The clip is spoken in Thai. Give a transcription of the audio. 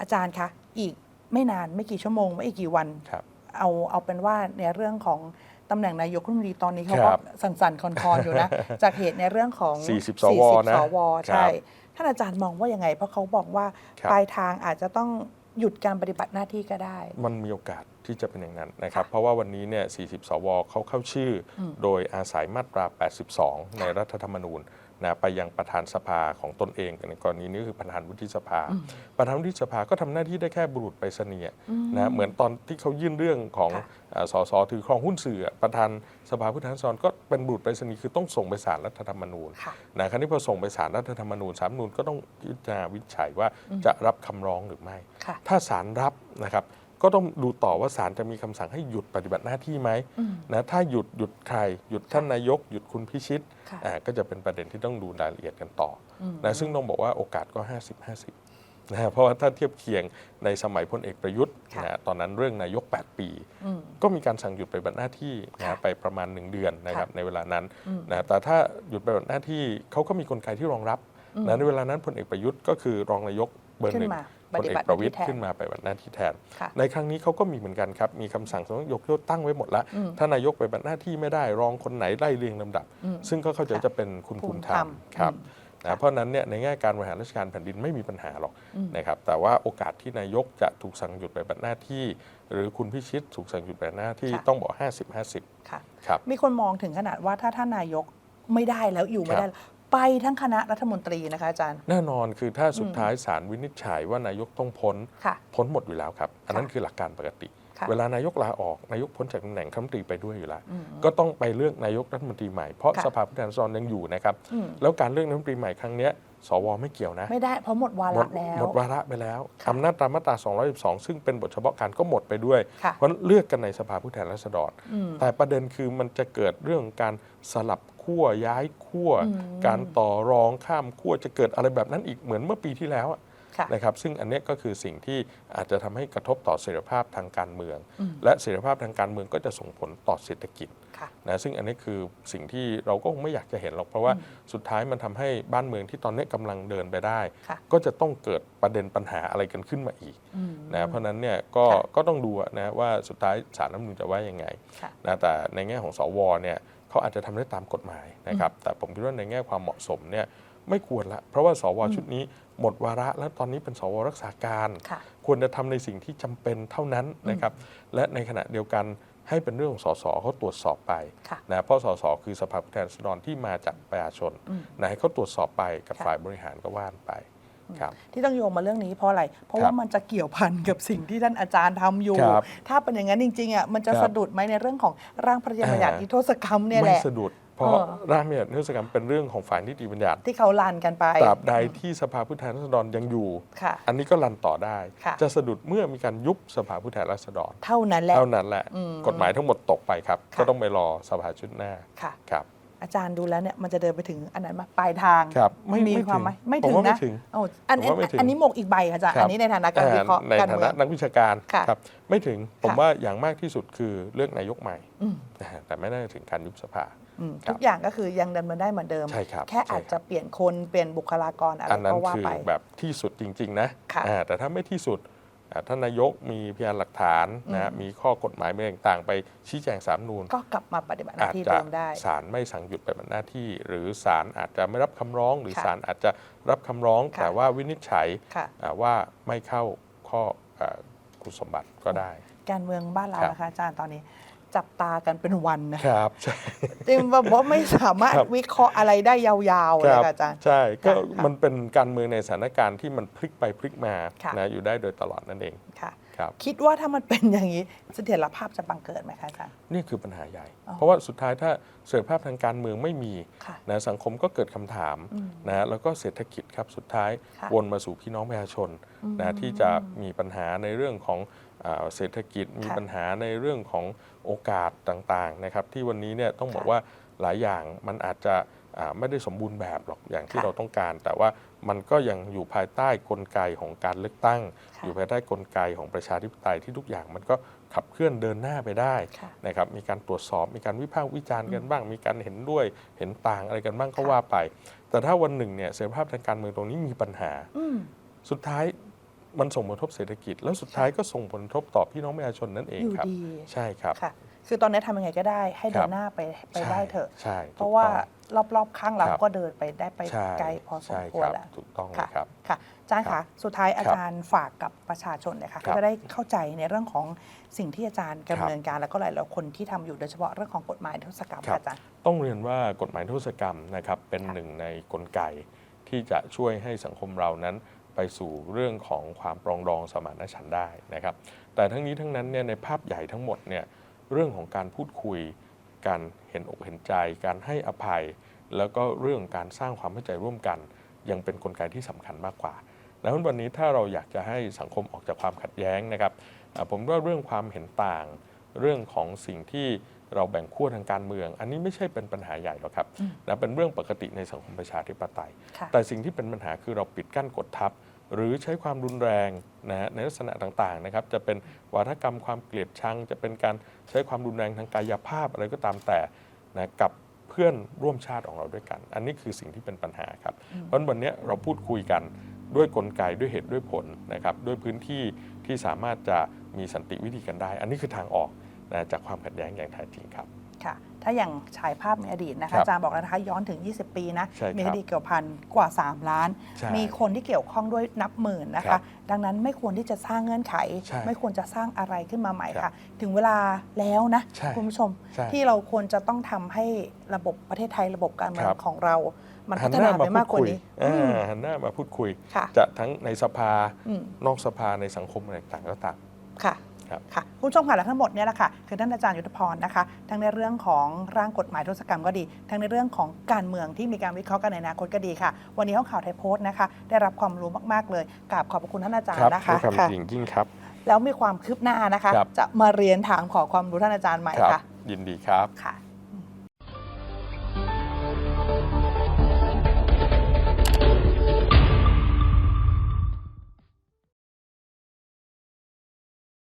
อาจารย์คะอีกไม่นานไม่กี่ชั่วโมง ไม่อีกกี่วันครับ เอาเอาเป็นว่าในเรื่องของตำแหน่งนายกรัฐมนตรีตอนนี้เขาคก็รับสั่นๆคลอนๆอยู่นะ จากเหตุในเรื่องของ40สวนะสวครัใช่บท่านอาจารย์มองว่ายังไง เพราะเขาบอกว่าครับ ปลายทางอาจจะต้องหยุดการปฏิบัติหน้าที่ก็ได้ มันมีโอกาสที่จะเป็นอย่างนั้นนะครับค่ะเพราะว่าวันนี้เนี่ย40 สวเขาเข้าชื่ออมโดยอาศัยมาตรา 82 ในค่ะรัฐธรรมนูญ นะไปยังประธานสภาของตนเองในกรณีนี้คือประธานวุฒิสภาอืมประธานวุฒิสภาก็ทำหน้าที่ได้แค่บุรุษไปรษณีย์อืมนะเหมือนตอนที่เขายื่นเรื่องของค่ะเอ่อสสถือครองหุ้นสื่ออะประธานสภาผู้แทนราษฎรก็เป็นบุรุษไปรษณีย์คือต้องส่งไปศาลรัฐธรรมนูญค่ะนะครั้นี้พอส่งไปศาลรัฐธรรมนูญศาลรัฐธรรมนูญก็ต้องพิจารณาวินิจฉัยว่าอืมจะรับคำร้องหรือไม่ค่ะถ้าศาลรับนะครับ ก็ต้องดูต่อว่าศาลจะมีคำสั่งให้หยุดปฏิบัติหน้าที่ไหมอืมนะถ้าหยุดหยุดใคร หยุดท่านนายก หยุดคุณพิชิตค่ะอ่าก็จะเป็นประเด็นที่ต้องดูรายละเอียดกันต่ออืมนะซึ่งต้องบอกว่าโอกาสก็ 50 50นะฮะเพราะว่าถ้าเทียบเคียงในสมัยพลเอกประยุทธ์ค่ะนะตอนนั้นเรื่องนายก 8 ปีอืมก็มีการสั่งหยุดปฏิบัติหน้าที่นะค่ะไปประมาณ 1 เดือนนะครับในเวลานั้นอืมนะแต่ถ้าหยุดปฏิบัติหน้าที่เขาก็มีกลไกที่รองรับอืมนะในเวลานั้นพลเอกประยุทธ์ก็คือรองนายกเบอร์ขึ้หนนึ่งมา พปลฏิเอกบัติหปน้าระวิที่ตยแทนขึ้นมาไปฏิบัติหน้าที่แทนค่ะในครั้งนี้เขาก็มีเหมือนกันครับ มีคำสั่งสำนักนายกที่ตั้งไว้หมดแล้วอืมถ้านายกไปฏิบัติหน้าที่ไม่ได้รองคนไหนไล่เรียงลำดับอืมซึ่งก็เข้าใจค่ะจะเป็นคุณภูภูมิมิธธรรรรมมครับอืมนะเพราะฉะนั้นเนี่ยในแง่การบริหารราชการแผ่นดินไม่มีปัญหาหรอกอืมนะครับแต่ว่าโอกาสที่นายกจะถูกสั่งหยุดปฏิบัติหน้าที่ หรือคุณพิชิตถูกสั่งหยุดปฏิบัติหน้าที่ค่ะต้องบอก 50 50ค่ะครับมีคนมองถึงขนาดว่าถ้าท่านนายกไม่ได้แล้วอยู่ไม่ครับได้แล้ว ไปทั้งคณะรัฐมนตรีนะคะอาจารย์ แน่นอนคือถ้าสุดอืมท้ายศาลวินิจฉัยว่านายกต้องพ้น ค่ะ พ้นหมดอยู่แล้วครับ อันนั้นค่ะคือหลักการปกติค่ะ เวลานายกลาออกนายกพ้นจากตำแหน่งรัฐมนตรีไปด้วยอยู่แล้วอืมก็ต้องไปเลือกนายกรัฐมนตรีใหม่เพราะค่ะสภาผู้แทนราษฎรยังอยู่นะครับอืมแล้วการเลือกนายกรัฐมนตรีใหม่ครั้งเนี้ยสวไม่เกี่ยวนะ ไม่ได้เพราะหมดวาหมระดแล้วหมดวาระไปแล้วค่ะอำนาจตามมาตรา 212 ซึ่งเป็นบทเฉพาะการก็หมดไปด้วยค่ะเพราะฉะนั้นเลือกกันในสภาผู้แทนราษฎรอืมแต่ประเด็นคือมันจะเกิดเรื่องการสลับขั้วย้ายขั้วอืมการต่อรองข้ามขั้วจะเกิดอะไรแบบนั้นอีกเหมือนเมื่อปีที่แล้วอะค่ะ นะครับซึ่งอันเนี้ยก็คือสิ่งที่อาจจะทำให้กระทบต่อเสรีภาพทางการเมืองอืมและเสรีภาพทางการเมืองก็จะส่งผลต่อเศรษฐกิจค่ะนะซึ่งอันนี้คือสิ่งที่เราก็คงไม่อยากจะเห็นหรอก เพราะว่าอืมสุดท้ายมันทำให้บ้านเมืองที่ตอนนี้กำลังเดินไปได้ค่ะก็จะต้องเกิดประเด็นปัญหาอะไรกันขึ้นมาอีกอืมนะเพราะฉะนั้นเนี่ยก็ค่ะก็ต้องดูอะนะว่าสุดท้ายศาลรัฐธรรมนูญจะว่ายังไงค่ะนะแต่ในแง่ของสวเนี่ยเขาอาจจะทำได้ตามกฎหมายนะครับแต่ผมคิดว่าในแง่ความเหมาะสมเนี่ยไม่ควรละเพราะว่าสวชุดนี้ หมดวาระแล้วตอนนี้เป็นสวรักษาการค่ะควรจะทำในสิ่งที่จำเป็นเท่านั้นนะครับและในขณะเดียวกันให้เป็นเรื่องของสสเขาตรวจสอบไปค่ะนะเพราะสสคือสภาผู้แทนราษฎรที่มาจากประชาชนอืมนะให้เขาตรวจสอบไปกับค่ะฝ่ายบริหารก็ว่านไปครับที่ต้องโยงมาเรื่องนี้เพราะอะไร เพราะครับว่ามันจะเกี่ยวพันกับสิ่งที่ท่านอาจารย์ทำอยู่ครับถ้าเป็นอย่างนั้นจริงๆอะมันจะครับสะดุดไหมในเรื่องของร่างพระราชบัญญัติอ่านิรโทษกรรมเนี่ยแหไม่ละสะดุด เพราะเออร่างบัญญัตินิรโทษกรรมเป็นเรื่องของฝ่ายนิติบัญญัติที่เขาลันกันไปตราบใดที่สภาผู้แทนราษฎรยังอยู่ค่ะอันนี้ก็รันต่อได้ค่ะจะสะดุดเมื่อมีการยุบสภาผู้แทนราษฎร เท่านั้นแหละเท่านั้นแหละอืมกฎหมายทั้งหมดตกไปครับค่ะก็ต้องไปรอสภาชุดหน้าค่ะครับอาจารย์ดูแล้วเนี่ยมันจะเดินไปถึงอันนั้นมาปลายทางครับไม่มีไม่ความถึงไหมไม่ผมถึงว่าไม่นะถึงโอ้อันผมว่าไม่ถึงอันนี้หมกอีกใบค่ะอาจารย์ครับอันนี้ในฐานะการวิเคราะห์ในการฐาเมืนะองนักวิชาการค่ะครับ ไม่ถึงผมค่ะว่าอย่างมากที่สุดคือเลือกนายกใหม่อืมนะฮะแต่ไม่ได้ถึงการยุบสภาอืมครับ ทุกอย่างก็คือยังดำเนินได้เหมือนเดิม ใช่ครับแค่ใช่อาจคจะรับ เปลี่ยนคนเปลี่ยนบุคลากรอะไรอันนั้นก็ว่าคือไป แบบที่สุดจริง ๆ นะค่ะอ่าแต่ถ้าไม่ที่สุดอ่าท่านนายกมีพยานหลักฐานนะฮะอืม มีข้อกฎหมายอะไรต่างๆ ไปชี้แจงสามนูนก็กลับมาปฏิบัติหน้าอาจที่จะเดิมได้ ศาลไม่สั่งหยุดปฏิบัติหน้าที่ หรือศาลอาจจะไม่รับคำร้อง หรือค่ะศาลอาจจะรับคำร้อง ค่ะ แต่ว่าวินิจฉัยค่ะ อ่าว่าไม่เข้าข้ออ่าคุณสมบัติก็ได้ การเมืองบ้านเราครับ นะคะอาจารย์ตอนนี้ จับตากันเป็นวันนะ ครับใช่จริงแบบว่าไม่สามารถครับวิเคราะห์อะไรได้ยาวๆคเลยรับค่ะอาจารย์ ใช่ก็ค่ะมันเป็นการเมืองในสถานการณ์ที่มันพลิกไปพลิกมาค่ะ นะอยู่ได้โดยตลอดนั่นเองค่ะ ครับ คิดว่าถ้ามันเป็นอย่างนี้เสถียรภาพจะบังเกิดไหมคะอาจารย์ นี่คือปัญหาใหญ่ อ๋อ เพราะว่าสุดท้ายถ้าเสรีภาพทางการเมืองไม่มีค่ะ นะสังคมก็เกิดคำถามอืมนะแล้วก็เศรษฐกิจครับสุดท้ายค่ะวนมาสู่พี่น้องประชาชนอืมนะที่จะมีปัญหาในเรื่องของอ่า เศรษฐกิจมีค่ะปัญหาในเรื่องของโอกาสต่างๆนะครับที่วันนี้เนี่ยต้องบอกค่ะว่าหลายอย่างมันอาจจะอ่าไม่ได้สมบูรณ์แบบหรอกอย่างที่ค่ะเราต้องการ แต่ว่ามันก็ยังอยู่ภายใต้กลไกของการเลือกตั้งค่ะอยู่ภายใต้กลไกของประชาธิปไตยที่ทุกอย่างมันก็ขับเคลื่อนเดินหน้าไปได้ค่ะนะครับมีการตรวจสอบมีการวิพากษ์วิจารณ์กันบ้าง มีการเห็นด้วยเห็นต่างอะไรกันบ้างก็ค่ะว่าไป แต่ถ้าวันหนึ่งเนี่ยเสรีภาพทางการเมืองตรงนี้มีปัญหาอืมสุดท้าย มันส่งผลกระทบเศรษฐกิจ แล้วสุดท้ายก็ส่งผลกระทบต่อพี่น้องประชาชนนั่นเองอยู่ครับดี ใช่ครับ ค่ะ คือตอนนี้ทำยังไงก็ได้ให้ครัเดิบ นหน้าไปไปใช่ได้เถอะ ใช่เพราะว่าถูกรอบๆข้างเราครับ ก็เดินไปได้ไปต้องใช่ไกลพอสมใช่ควครรับแล้ว ถูกต้องเลค่ะยครับ ค่ะอาจารย์ครัคะบสุดท้ายอาครับจารย์ฝากกับประชาชนเลยค่ะครับก็จะได้เข้าใจในเรื่องของสิ่งที่อาจารย์ครัดำบเนินการแล้วก็หลายๆคนที่ทำอยู่โดยเฉพาะเรื่องของกฎหมายทุศกรรมครับค่ะอาจารย์ ต้องเรียนว่ากฎหมายโทษกรรมนะครับเป็นค่ะหนึ่งในกลไกที่จะช่วยให้สังคมเรานั้น ไปสู่เรื่องของความปรองดองสมานฉันท์ได้นะครับ แต่ทั้งนี้ทั้งนั้นเนี่ยในภาพใหญ่ทั้งหมดเนี่ยเรื่องของการพูดคุย การเห็นอกเห็นใจ การให้อภัย แล้วก็เรื่องการสร้างความเข้าใจร่วมกัน ยังเป็นกลไกที่สำคัญมากกว่าแล้ววันนี้ถ้าเราอยากจะให้สังคมออกจากความขัดแย้งนะครับผมว่าเรื่องความเห็นต่าง เรื่องของสิ่งที่ เราแบ่งขั้วทางการเมือง อันนี้ไม่ใช่เป็นปัญหาใหญ่หรอกครับอืมนะเป็นเรื่องปกติในสังคมประชาธิปไตยค่ะแต่สิ่งที่เป็นปัญหาคือเราปิดกั้นกดทับ หรือใช้ความรุนแรงนะฮะในลักษณะต่างๆนะครับ จะเป็นวาทกรรมความเกลียดชัง จะเป็นการใช้ความรุนแรงทางกายภาพอะไรก็ตามแต่นะกับเพื่อนร่วมชาติของเราด้วยกัน อันนี้คือสิ่งที่เป็นปัญหาครับอืมเพราะฉะนั้นวันนี้เราพูดคุยกันด้วยกลไกด้วยเหตุด้วยผลนะครับด้วยพื้นที่ที่สามารถจะมีสันติวิธีกันได้ อันนี้คือทางออกนะ จากความขัดแย้งอย่างแท้จริงครับค่ะถ้าอย่างฉายภาพในอดีตนะครัคะบอาจารย์บอกแล้วนะคะย้อนถึง 20 ปีนะใช่ครับมีคดีเกี่ยวพันกว่า 3 ล้านใช่มีคนที่เกี่ยวข้องด้วยนับหมื่นนะครัคะบดังนั้นไม่ควรที่จะสร้างเงื่อนไขใช่ไม่ควรจะสร้างอะไรขึ้นมาใหม่ครัค่ะบถึงเวลาแล้วนะใช่คุณผู้ชมใช่ที่เราควรจะต้องทำให้ระบบประเทศไทยระบบการเมือคงรับของเรา มันหัพันฒหน้านามาไปพูมาดกกว่าคุยนี้อ่าอืมหันหน้ามาพูดคุยค่ะจะทั้งในสภาอืมนอกสภาในสังคมอะไรต่างๆก็ตาม ค่ะครับ ค่ะคุณผู้ชมค่ะและทั้งหมดเนี่ยแหละค่ะคือท่านอาจารย์ยุทธพรนะคะ ทั้งในเรื่องของร่างกฎหมายโทษกรรมก็ดี ทั้งในเรื่องของการเมืองที่มีการวิเคราะห์กันในอนาคตก็ดีค่ะ วันนี้ห้องข่าวไทยโพสต์นะคะ ได้รับความรู้มากๆเลยกราบขอบพระคุณท่านอาจารย์นะคะด้วยความค่ะ จริงยิ่งครับ แล้วมีความคืบหน้านะคะ ครับ จะมาเรียนถามขอความรู้ท่านอาจารย์ใหม่ครับ ค่ะยินดีครับ ค่ะ